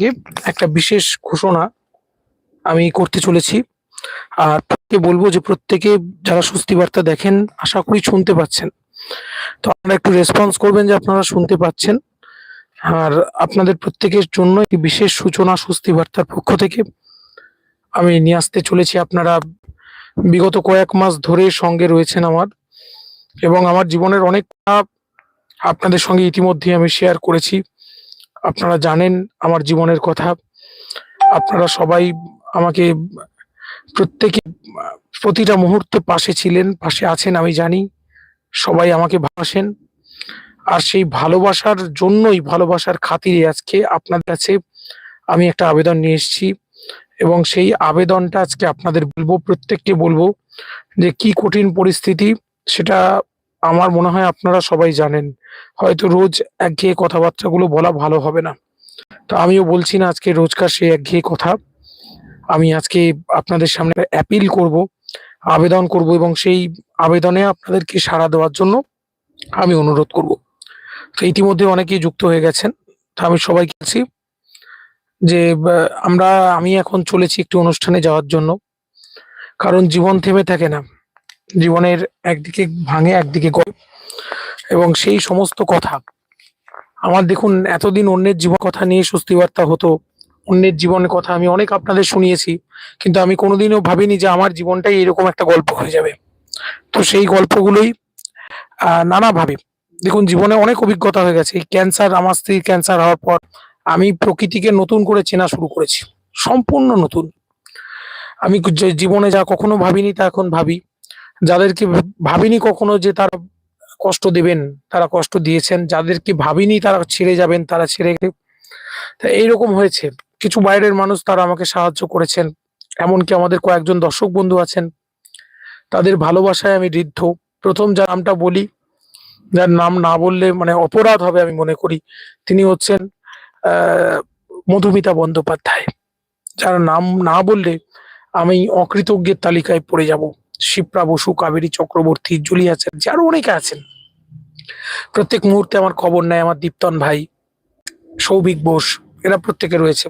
থেকে একটা বিশেষ ঘোষণা আমি করতে চলেছি। আর বলব যে প্রত্যেকে যারা স্বস্তি বার্তা দেখেন, আশা করি শুনতে পাচ্ছেন। তো আপনারা একটু রেসপন্স করবেন যে আপনারা শুনতে পাচ্ছেন। আর আপনাদের প্রত্যেকের জন্য একটি বিশেষ সূচনা, স্বস্তি বার্তার পক্ষ থেকে আমি নিয়ে আসতে চলেছি। আপনারা বিগত কয়েক মাস ধরে সঙ্গে রয়েছেন আমার এবং আমার জীবনের অনেক আপনাদের সঙ্গে ইতিমধ্যে আমি শেয়ার করেছি। আপনারা জানেন আমার জীবনের কথা। আপনারা সবাই আমাকে প্রত্যেকে প্রতিটা মুহূর্তে পাশে ছিলেন, পাশে আছেন, আমি জানি। সবাই আমাকে ভালোবাসেন। আর সেই ভালোবাসার জন্যই, ভালোবাসার খাতিরে আজকে আপনাদের কাছে আমি একটা আবেদন নিয়ে এসেছি। এবং সেই আবেদনটা আজকে আপনাদের বলব, প্রত্যেককে বলব যে কি কঠিন পরিস্থিতি, সেটা আমার মনে হয় আপনারা সবাই জানেন। হয়তো রোজ একঘেয়ে কথাবার্তাগুলো বলা ভালো হবে না। তো আমিও বলছি না আজকে রোজকার সেই একঘেয়ে কথা। আমি আজকে আপনাদের সামনে অ্যাপিল করব, আবেদন করব এবং সেই আবেদনে আপনাদেরকে সাড়া দেওয়ার জন্য আমি অনুরোধ করব। তো ইতিমধ্যে অনেকেই যুক্ত হয়ে গেছেন, তো আমি সবাইকে বলছি যে আমরা, আমি এখন চলেছি একটি অনুষ্ঠানে যাওয়ার জন্য। কারণ জীবন থেমে থাকে না। জীবনের একদিকে ভাঙে, একদিকে গড়ে। এবং সেই সমস্ত কথা আমার দেখুন, এতদিন অন্যের জীবন কথা নিয়ে স্বস্তি বার্তা হতো। অন্যের জীবনের কথা আমি অনেক আপনাদের শুনিয়েছি, কিন্তু আমি কোনোদিনও ভাবিনি যে আমার জীবনটাই এরকম একটা গল্প হয়ে যাবে। তো সেই গল্পগুলোই নানাভাবে। দেখুন, জীবনে অনেক অভিজ্ঞতা হয়ে গেছে। ক্যান্সার, আমার স্ত্রীর ক্যান্সার হওয়ার পর আমি প্রকৃতিকে নতুন করে চেনা শুরু করেছি। সম্পূর্ণ নতুন। আমি জীবনে যা কখনো ভাবিনি, তা এখন ভাবি। যাদেরকে ভাবিনি কখনো যে তারা কষ্ট দেবেন, তারা কষ্ট দিয়েছেন, যাদেরকে ভাবিনি তারা ছেড়ে যাবেন, তারা ছেড়ে এইরকম হয়েছে। কিছু বাইরের মানুষ তারা আমাকে সাহায্য করেছেন। এমনকি আমাদের কয়েকজন দর্শক বন্ধু আছেন। তাদের ভালোবাসায় আমি ঋদ্ধ। প্রথম যার নামটা বলি, যার নাম না বললে মানে অপরাধ হবে আমি মনে করি, তিনি হচ্ছেন মধুমিতা বন্দ্যোপাধ্যায়। যার নাম না বললে আমি অকৃতজ্ঞের তালিকায় পড়ে যাব। শিপ্রা বসু, কাবেরী চক্রবর্তী, জুলিয়া চ্যাটার্জি, আরও অনেকে আছেন। প্রত্যেক মুহূর্তে আমার খবর নেয় আমার দীপ্তন ভাই, সৌভিক বোস, এরা প্রত্যেকে রয়েছে।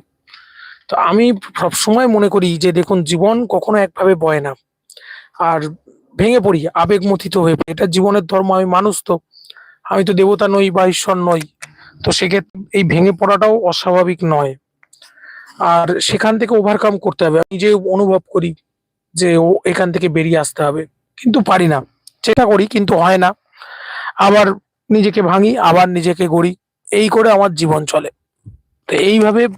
তো আমি সবসময় মনে করি যে দেখুন, জীবন কখনো একভাবে বয় না। আর ভেঙে পড়ি, আবেগমথিত হয়ে পড়ি। এটা জীবনের ধর্ম, আমি মানুষ তো। আমি তো দেবতা নই বা ঈশ্বর নই। তো সেক্ষেত্রে এই ভেঙে পড়াটাও অস্বাভাবিক নয়। আর সেখান থেকে ওভারকাম করতে হবে। আমি যে অনুভব করি। যে ও এখান থেকে বেরিয়ে আসতে হবে। কিন্তু পারি না। চেষ্টা করি, কিন্তু হয় না। আবার নিজেকে ভাঙি, আবার নিজেকে গড়ি। এই করে আমার জীবন চলে। তো এইভাবে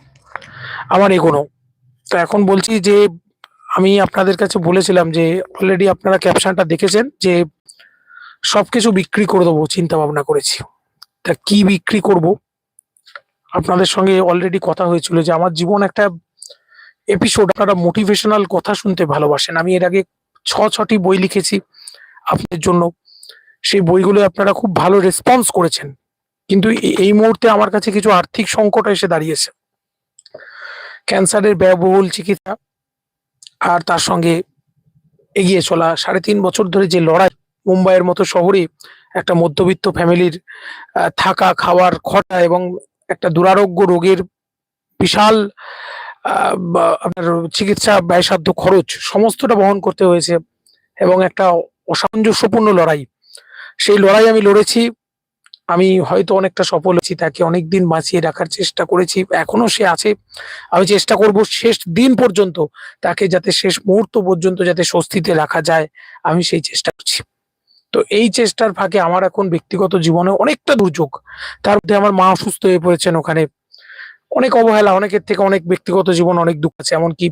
আমার এগোনো। তো এখন বলছি যে, আমি আপনাদের কাছে বলেছিলাম যে অলরেডি আপনারা ক্যাপশনটা দেখেছেন যে, সবকিছু বিক্রি করে দেবো চিন্তা ভাবনা করেছি। তা কি বিক্রি করব? আপনাদের সঙ্গে অলরেডি কথা হয়েছিল যে, আমার জীবন একটা এপিসোড আপনারা মোটিভেশনাল কথা শুনতে ভালোবাসেন। আমি এর আগে ছ, ছটি বই লিখেছি আপনাদের জন্য। সেই বইগুলো আপনারা খুব ভালো রেসপন্স করেছেন। কিন্তু এই মুহূর্তে আমার কাছে কিছু আর্থিক সংকট এসে দাঁড়িয়েছে। ক্যান্সারের ব্যয়বহুল চিকিৎসা আর তার সঙ্গে এগিয়ে চলা। সাড়ে তিন বছর ধরে যে লড়াই মুম্বাইয়ের মতো শহরে একটা মধ্যবিত্ত ফ্যামিলির থাকা, খাওয়ার খরচা এবং একটা দুরারোগ্য রোগের বিশাল আপনার চিকিৎসা, ব্যয়সাধ্য, খরচ সমস্তটা বহন করতে হয়েছে এবং একটা অসামঞ্জস্যপূর্ণ লড়াই। সেই লড়াই আমি লড়েছি। আমি হয়তো অনেকটা সফল হয়েছি, তাকে অনেকদিন বাঁচিয়ে রাখার চেষ্টা করেছি। এখনও সে আছে। আমি চেষ্টা করব শেষ দিন পর্যন্ত তাকে যাতে শেষ মুহূর্ত পর্যন্ত যাতে স্বস্তিতে রাখা যায়, আমি সেই চেষ্টা করছি। তো এই চেষ্টার ফাঁকে আমার এখন ব্যক্তিগত জীবনে অনেকটা দুর্যোগ। তার মধ্যে আমার মা অসুস্থ হয়ে পড়েছেন ওখানে। অনেক অবহেলা, অনেকের থেকে অনেক ব্যক্তিগত জীবন অনেক দুঃখ আছে। এমনকি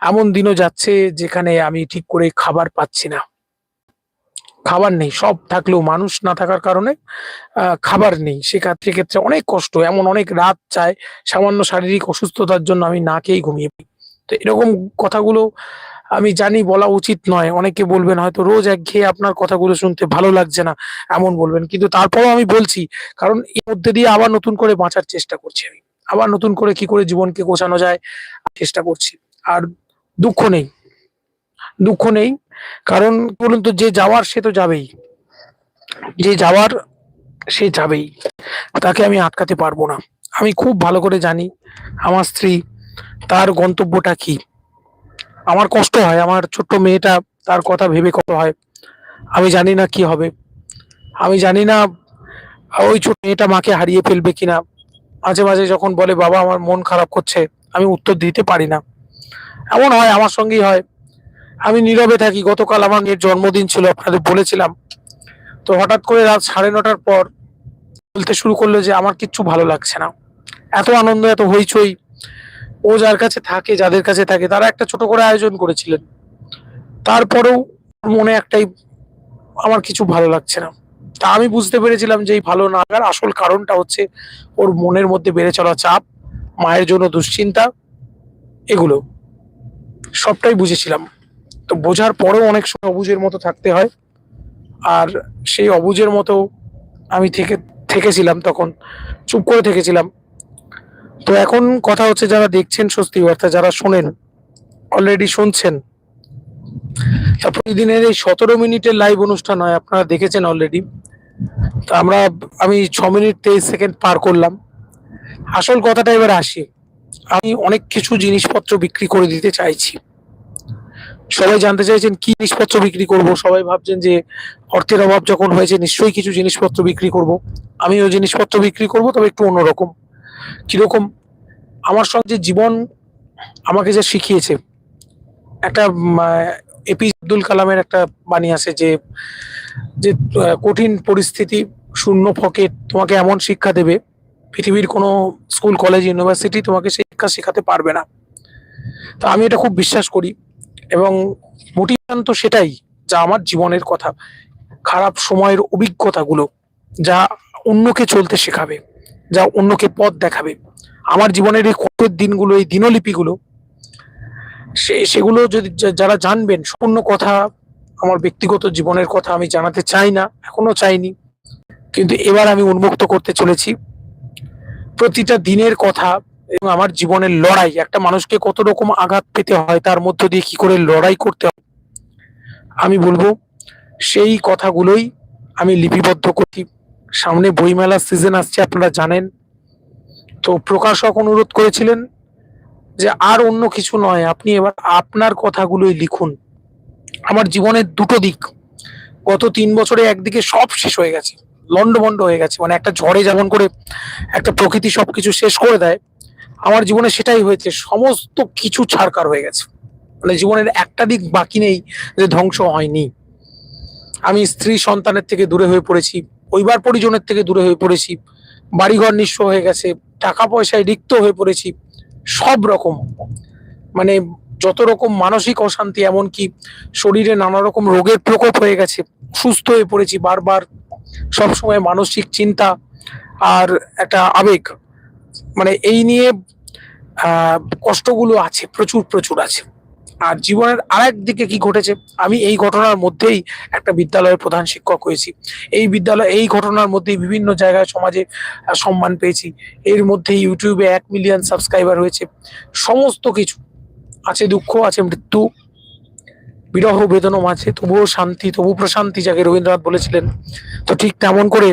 এমন দিনও যাচ্ছে যেখানে আমি ঠিক করে খাবার পাচ্ছি না। খাবার নেই, সব থাকলেও মানুষ না থাকার কারণে খাবার নেই। সেক্ষেত্রে ক্ষেত্রে অনেক কষ্ট, এমন অনেক রাত চায়, সামান্য শারীরিক অসুস্থতার জন্য আমি না খেয়েই ঘুমিয়ে পড়ি। তো এরকম কথাগুলো আমি জানি বলা উচিত নয়। অনেকে বলবেন, হয়তো রোজ একঘেয়ে আপনার কথাগুলো শুনতে ভালো লাগছে না। এমন বলবেন। কিন্তু তারপরেও আমি বলছি, কারণ এর মধ্যে দিয়ে আবার নতুন করে বাঁচার চেষ্টা করছি আমি। আবার নতুন করে কি করে জীবনকে গোছানো যায়, চেষ্টা করছি। আর দুঃখ নেই। দুঃখ নেই। কারণ বলুন তো, যে যাওয়ার সে তো যাবেই। যে যাওয়ার সে যাবেই। তাকে আমি আটকাতে পারব না। আমি খুব ভালো করে জানি আমার স্ত্রী তার গন্তব্যটা কি। আমার কষ্ট হয়, আমার ছোট্ট মেয়েটা তার কথা ভেবে কত হয়। আমি জানি না কি হবে। আমি জানি না ওই ছোট মেয়েটা মাকে হারিয়ে ফেলবে কিনা। মাঝে মাঝে যখন বলে, বাবা, আমার মন খারাপ করছে, আমি উত্তর দিতে পারি না। এমন হয়, আমার সঙ্গেই হয়। আমি নীরবে থাকি। গতকাল আমার মেয়ের জন্মদিন ছিল, আপনাদের বলেছিলাম। তো হঠাৎ করে রাত সাড়ে নটার পর বলতে শুরু করল যে, আমার কিচ্ছু ভালো লাগছে না। এত আনন্দ, এত হইচই। ও যার কাছে থাকে, যাদের কাছে থাকে, তারা একটা ছোট করে আয়োজন করেছিলেন। তারপরেও মনে একটাই, আমার কিছু ভালো লাগছে না। তা আমি বুঝতে পেরেছিলাম যে এই ভালো না লাগার আসল কারণটা হচ্ছে ওর মনের মধ্যে বেড়ে চলা চাপ, মায়ের জন্য দুশ্চিন্তা, এগুলো। সবটাই বুঝেছিলাম। তো বোঝার পরেও অনেক সময় অবুঝের মতো থাকতে হয়। আর সেই অবুজের মতো আমি থেকে, থেকেছিলাম তখন। চুপ করে থেকেছিলাম। তো এখন কথা হচ্ছে যারা দেখছেন স্বস্তি বার্তা যারা শোনেন অলরেডি শুনছেন প্রতিদিনের এই সতেরো মিনিটের লাইভ অনুষ্ঠান হয়, আপনারা দেখেছেন অলরেডি আমরা, আমি ছ মিনিট তেইশ সেকেন্ড পার করলাম। আসল কথাটা এবার আসি। আমি অনেক কিছু জিনিসপত্র বিক্রি করে দিতে চাইছি। সবাই জানতে চাইছেন, কি জিনিসপত্র বিক্রি করব? সবাই ভাবছেন যে অর্থের অভাব যখন হয়েছে, নিশ্চয়ই কিছু জিনিসপত্র বিক্রি করব। আমি ওই জিনিসপত্র বিক্রি করব, তবে একটু অন্যরকম। কীরকম? আমার সঙ্গে জীবন আমাকে যা শিখিয়েছে, একটা এপি আব্দুল কালামের একটা বাণী আছে যে যে কঠিন পরিস্থিতি শূন্য পকেট তোমাকে এমন শিক্ষা দেবে, পৃথিবীর কোনো স্কুল, কলেজ, ইউনিভার্সিটি তোমাকে শিক্ষা শেখাতে পারবে না। তো আমি এটা খুব বিশ্বাস করি এবং মোটিভেশন তো সেটাই যা আমার জীবনের কথা, খারাপ সময়ের অভিজ্ঞতাগুলো যা অন্যকে চলতে শেখাবে, যা অন্যকে পথ দেখাবে। আমার জীবনের এই কঠোর দিনগুলো, এই দিনলিপিগুলো সে, সেগুলো যদি যারা জানবেন, সম্পূর্ণ কথা আমার ব্যক্তিগত জীবনের কথা আমি জানাতে চাই না, এখনও চাইনি। কিন্তু এবার আমি উন্মুক্ত করতে চলেছি। প্রতিটা দিনের কথা এবং আমার জীবনের লড়াই, একটা মানুষকে কত রকম আঘাত পেতে হয়, তার মধ্য দিয়ে কি করে লড়াই করতে হয়, আমি বলব, সেই কথাগুলোই আমি লিপিবদ্ধ করি সামনে বইমেলার সিজন আসছে, আপনারা জানেন। তো প্রকাশক অনুরোধ করেছিলেন যে আর অন্য কিছু নয়, আপনি এবার আপনার কথাগুলোই লিখুন। আমার জীবনের দুটো দিক। গত তিন বছরে একদিকে সব শেষ হয়ে গেছে লন্ডভন্ড হয়ে গেছে। মানে একটা ঝড়ে যেমন করে একটা প্রকৃতি সবকিছু শেষ করে দেয়, আমার জীবনে সেটাই হয়েছে। সমস্ত কিছু ছাড়কার হয়ে গেছে। মানে জীবনের একটা দিক বাকি নেই যে ধ্বংস হয়নি। আমি স্ত্রী সন্তানের থেকে দূরে হয়ে পড়েছি, পরিবার পরিজনের থেকে দূরে হয়ে পড়েছি, বাড়িঘর নিঃস্ব হয়ে গেছে, টাকা পয়সায় রিক্ত হয়ে পড়েছি সব রকম। মানে যত রকম মানসিক অশান্তি, এমনকি শরীরে নানা রকম রোগের প্রকোপ হয়ে গেছে, সুস্থ হয়ে পড়েছি বারবার, সবসময় মানসিক চিন্তা আর একটা আবেগ। মানে এই নিয়ে কষ্টগুলো আছে, প্রচুর প্রচুর আছে। আর জীবনের আরেক দিকে কি ঘটেছে? আমি এই ঘটনার মধ্যেই একটা বিদ্যালয়ের প্রধান শিক্ষক হয়েছি। এই বিদ্যালয়, এই ঘটনার মধ্যেই বিভিন্ন জায়গায় সমাজে সম্মান পেয়েছি। এর মধ্যে ইউটিউবে এক মিলিয়ন সাবস্ক্রাইবার হয়েছে। সমস্ত কিছু। আছে দুঃখ, আছে মৃত্যু। বিরহ বেদনম আছে, তবুও শান্তি, তবু প্রশান্তি যাকে রবীন্দ্রনাথ বলেছিলেন। তো ঠিক তেমন করে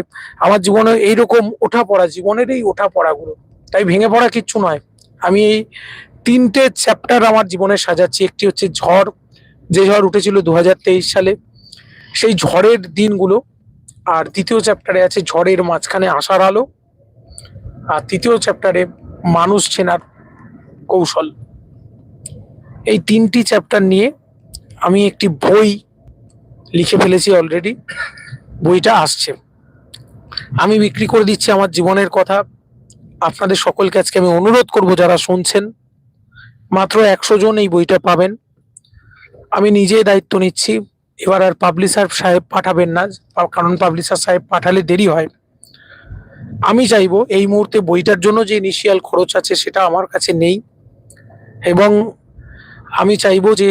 আমার জীবনে এইরকম ওঠা পড়া, জীবনের এই ওঠা পড়াগুলো, তাই ভেঙে পড়া কিচ্ছু নয়। আমি এই তিনটে চ্যাপ্টার আমার জীবনে সাজাচ্ছি। একটি হচ্ছে ঝড়, যে ঝড় উঠেছিল দু হাজার তেইশ সালে, সেই ঝড়ের দিনগুলো। আর দ্বিতীয় চ্যাপ্টারে আছে ঝড়ের মাঝখানে আসার আলো। আর তৃতীয় চ্যাপ্টারে মানুষ চেনার কৌশল। এই তিনটি চ্যাপ্টার নিয়ে আমি একটি বই লিখে ফেলেছি অলরেডি বইটা আসছে। আমি বিক্রি করে দিচ্ছি আমার জীবনের কথা। আপনাদের সকলকে আজকে আমি অনুরোধ করব যারা শুনছেন মাত্র একশো জন এই বইটা পাবেন। আমি নিজেই দায়িত্ব নিচ্ছি। এবার আর পাবলিশার সাহেব পাঠাবেন না, কারণ পাবলিশার সাহেব পাঠালে দেরি হয়। আমি চাইব এই মুহূর্তে বইটার জন্য যে ইনিশিয়াল খরচ আছে সেটা আমার কাছে নেই। এবং আমি চাইব যে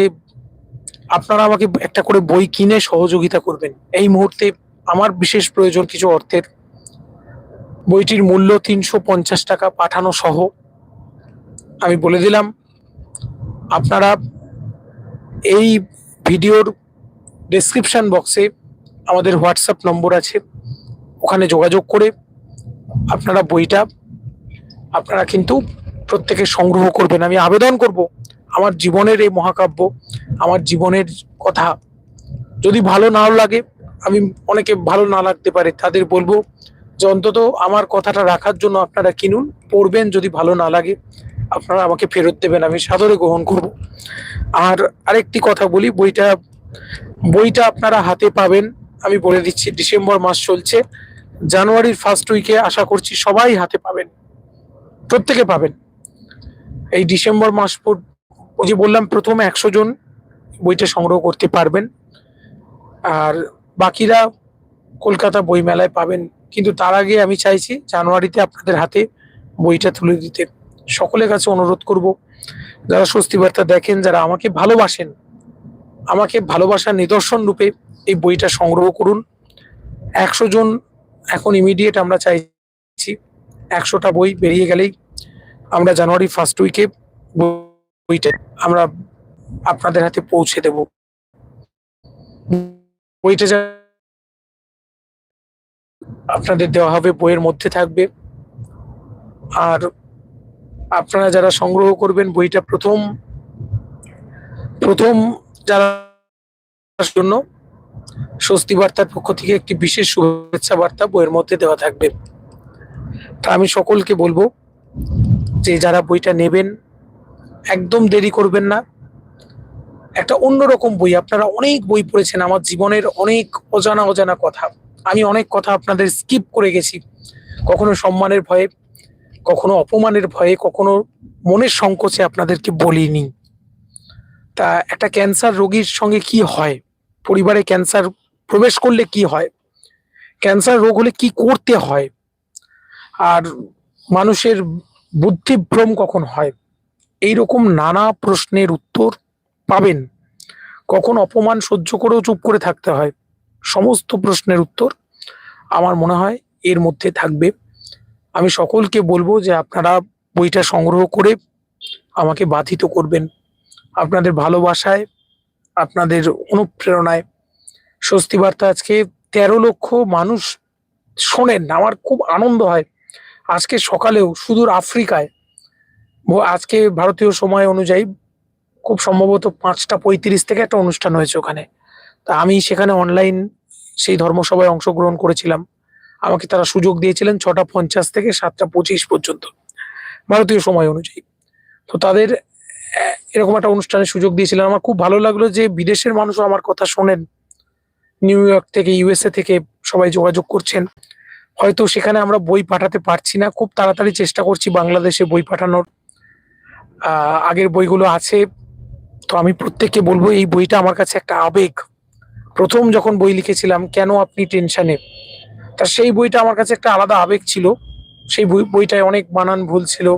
আপনারা আমাকে একটা করে বই কিনে সহযোগিতা করবেন। এই মুহূর্তে আমার বিশেষ প্রয়োজন কিছু অর্থের। বইটির মূল্য তিনশো পঞ্চাশ টাকা, পাঠানো সহ। আমি বলে দিলাম আপনারা এই ভিডিওর ডেসক্রিপশন বক্সে আমাদের হোয়াটসঅ্যাপ নম্বর আছে, ওখানে যোগাযোগ করে আপনারা বইটা আপনারা কিন্তু প্রত্যেকে সংগ্রহ করবেন। আমি আবেদন করব আমার জীবনের এই মহাকাব্য, আমার জীবনের কথা। যদি ভালো নাও লাগে, আমি অনেকে ভালো না লাগতে পারে, তাদের বলব যে অন্তত আমার কথাটা রাখার জন্য আপনারা কিনুন, পড়বেন যদি ভালো না লাগে। আপনারা আমাকে ফেরত দেবেন, আমি সাদরে গ্রহণ করব। আর আরেকটি কথা বলি, বইটা বইটা আপনারা হাতে পাবেন, আমি বলে দিচ্ছি, ডিসেম্বর মাস চলছে, জানুয়ারির ফার্স্ট উইকে আশা করছি সবাই হাতে পাবেন, প্রত্যেকে পাবেন। এই ডিসেম্বর মাস ওই যে বললাম, প্রথম একশো জন বইটা সংগ্রহ করতে পারবেন। আর বাকিরা কলকাতা বই মেলায় পাবেন, কিন্তু তার আগে আমি চাইছি জানুয়ারিতে আপনাদের হাতে বইটা তুলে দিতে। সকলের কাছে অনুরোধ করব, যারা স্বস্তি বার্তা দেখেন, যারা আমাকে ভালোবাসেন, আমাকে ভালোবাসার নিদর্শন রূপে এই বইটা সংগ্রহ করুন। একশো জন এখন ইমিডিয়েট আমরা চাইছি, একশোটা বই বেরিয়ে গেলেই আমরা জানুয়ারি ফার্স্ট উইকে বইটা আমরা আপনাদের হাতে পৌঁছে দেব। বইটা আপনাদের দেওয়া হবে, বইয়ের মধ্যে থাকবে। আর আপনারা যারা সংগ্রহ করবেন বইটা প্রথম প্রথম যারা জন্য স্বস্তি বার্তার পক্ষ থেকে একটি বিশেষ শুভেচ্ছা বার্তা বইয়ের মধ্যে দেওয়া থাকবে। তা আমি সকলকে বলব যে যারা বইটা নেবেন, একদম দেরি করবেন না। একটা অন্যরকম বই, আপনারা অনেক বই পড়েছেন, আমার জীবনের অনেক অজানা অজানা কথা। আমি অনেক কথা আপনাদের স্কিপ করে গেছি। কখনো সম্মানের ভয়ে কখনো অপমানের ভয়ে, কখনো মনের সংকোচে আপনাদেরকে বলিনি। তা একটা ক্যান্সার রোগীর সঙ্গে কি হয়? পরিবারে ক্যান্সার প্রবেশ করলে কি হয়? ক্যান্সার রোগ হলে কি করতে হয়? আর মানুষের বুদ্ধিভ্রম কখন হয়? এই রকম নানা প্রশ্নের উত্তর পাবেন। কখন অপমান সহ্য করেও চুপ করে থাকতে হয়? সমস্ত প্রশ্নের উত্তর আমার মনে হয় এর মধ্যে থাকবে। আমি সকলকে বলব যে আপনারা বইটা সংগ্রহ করে আমাকে বাধিত করবেন। আপনাদের ভালোবাসায়, আপনাদের অনুপ্রেরণায়। স্বস্তি বার্তা আজকে, তেরো লক্ষ মানুষ শোনেন, আমার খুব আনন্দ হয়। আজকে সকালেও সুদূর আফ্রিকায় আজকে ভারতীয় সময় অনুযায়ী খুব সম্ভবত পাঁচটা পঁয়ত্রিশ থেকে একটা অনুষ্ঠান হয়েছে ওখানে। তা আমি সেখানে অনলাইন সেই ধর্মসভায় অংশগ্রহণ করেছিলাম। আমাকে তারা সুযোগ দিয়েছিলেন ছটা পঞ্চাশ থেকে সাতটা পঁচিশ পর্যন্ত, ভারতীয় সময় অনুযায়ী। তো তাদের এরকম একটা অনুষ্ঠানের সুযোগ দিয়েছিলেন। আমার খুব ভালো লাগল যে বিদেশের মানুষও আমার কথা শোনেন। নিউ ইয়র্ক থেকে ইউএসএ থেকে সবাই যোগাযোগ করছেন। হয়তো সেখানে আমরা বই পাঠাতে পারছি না। খুব তাড়াতাড়ি চেষ্টা করছি বাংলাদেশে বই পাঠানোর। আগের বইগুলো আছে। তো আমি প্রত্যেককে বলব, এই বইটা আমার কাছে একটা আবেগ। প্রথম যখন বই লিখেছিলাম, কেন আপনি টেনশনে? তা সেই বইটা আমার কাছে একটা আলাদা আবেগ ছিল। সেই বই, বইটায় অনেক বানান ভুল ছিল,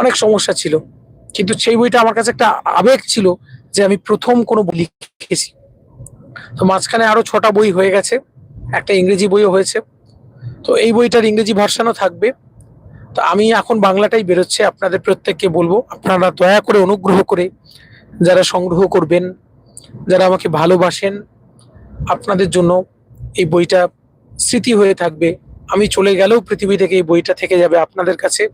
অনেক সমস্যা ছিল। কিন্তু সেই বইটা আমার কাছে একটা আবেগ ছিল যে আমি প্রথম কোনো বই লিখেছি। তো মাঝখানে আরও ছটা বই হয়ে গেছে, একটা ইংরেজি বইও হয়েছে। তো এই বইটার ইংরেজি ভার্সানও থাকবে। তো আমি এখন বাংলাটাই বেরোচ্ছে, আপনাদের প্রত্যেককে বলব, আপনারা দয়া করে অনুগ্রহ করে যারা সংগ্রহ করবেন, যারা আমাকে ভালোবাসেন, আপনাদের জন্য এই বইটা স্মৃতি হয়ে থাকবে। আমি চলে গেলেও পৃথিবী থেকে এই বইটা থেকে যাবে আপনাদের কাছে।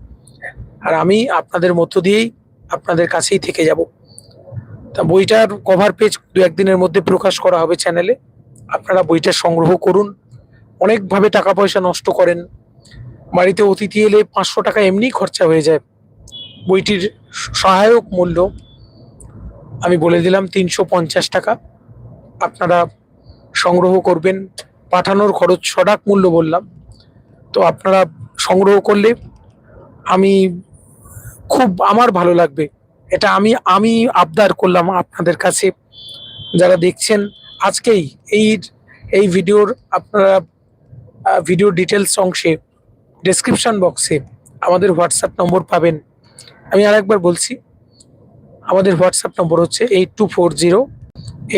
আর আমি আপনাদের মধ্য দিয়েই আপনাদের কাছেই থেকে যাব। তা বইটার কভার পেজ দু একদিনের মধ্যে প্রকাশ করা হবে চ্যানেলে আপনারা বইটা সংগ্রহ করুন। অনেকভাবে টাকা পয়সা নষ্ট করেন। বাড়িতে অতিথি এলে পাঁচশো টাকা এমনি খরচা হয়ে যায়। বইটির সহায়ক মূল্য, আমি বলে দিলাম তিনশো পঞ্চাশ টাকা। আপনারা সংগ্রহ করবেন। পাঠানোর খরচ সডাক মূল্য বললাম। তো আপনারা সংগ্রহ করলে আমি খুব, আমার ভালো লাগবে। এটা আমি আমি আবদার করলাম আপনাদের কাছে। যারা দেখছেন, আজকেই এই এই ভিডিওর আপনারা ভিডিও ডিটেলস অংশে ডেসক্রিপশন বক্সে আমাদের হোয়াটসঅ্যাপ নম্বর পাবেন। আমি আরেকবার বলছি, আমাদের হোয়াটসঅ্যাপ নম্বর হচ্ছে eight two four zero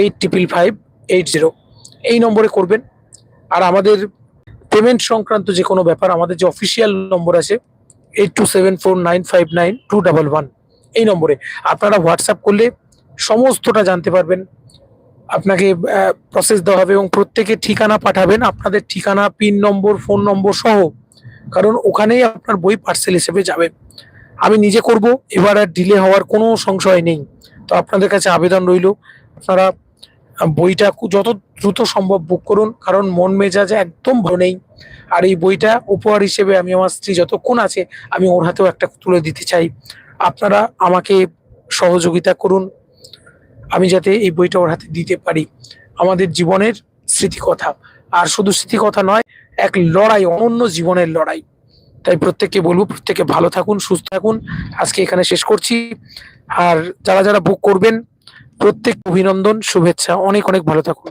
eight triple five eight zero এই নম্বরে করবেন। আর আমাদের পেমেন্ট সংক্রান্ত যে কোনো ব্যাপার, আমাদের যে অফিসিয়াল নম্বর আছে eight two seven four nine five nine two double one এই নম্বরে আপনারা হোয়াটসঅ্যাপ করলে সমস্তটা জানতে পারবেন। আপনাকে প্রসেস দেওয়া হবে এবং প্রত্যেকে ঠিকানা পাঠাবেন, আপনাদের ঠিকানা পিন নম্বর ফোন নম্বর সহ, কারণ ওখানেই আপনার বই পার্সেল হিসেবে যাবে। আমি নিজে করব, এবার আর ডিলে হওয়ার কোনো সংশয় নেই। তো আপনাদের কাছে আবেদন রইল। আপনারা বইটা যত দ্রুত সম্ভব বুক করুন, কারণ মন মেজাজে একদম ভালো নেই। আর এই বইটা উপহার হিসেবে আমি আমার স্ত্রী যতক্ষণ আছে, আমি ওর হাতেও একটা তুলে দিতে চাই। আপনারা আমাকে সহযোগিতা করুন, আমি যাতে এই বইটা ওর হাতে দিতে পারি। আমাদের জীবনের স্মৃতিকথা। আর শুধু স্মৃতিকথা নয়, এক লড়াই, অনন্য জীবনের লড়াই। তাই প্রত্যেককে বলব প্রত্যেকে ভালো থাকুন, সুস্থ থাকুন। আজকে এখানে শেষ করছি। আর যারা যারা বুক করবেন প্রত্যেক অভিনন্দন শুভেচ্ছা অনেক অনেক ভালো থাকুন।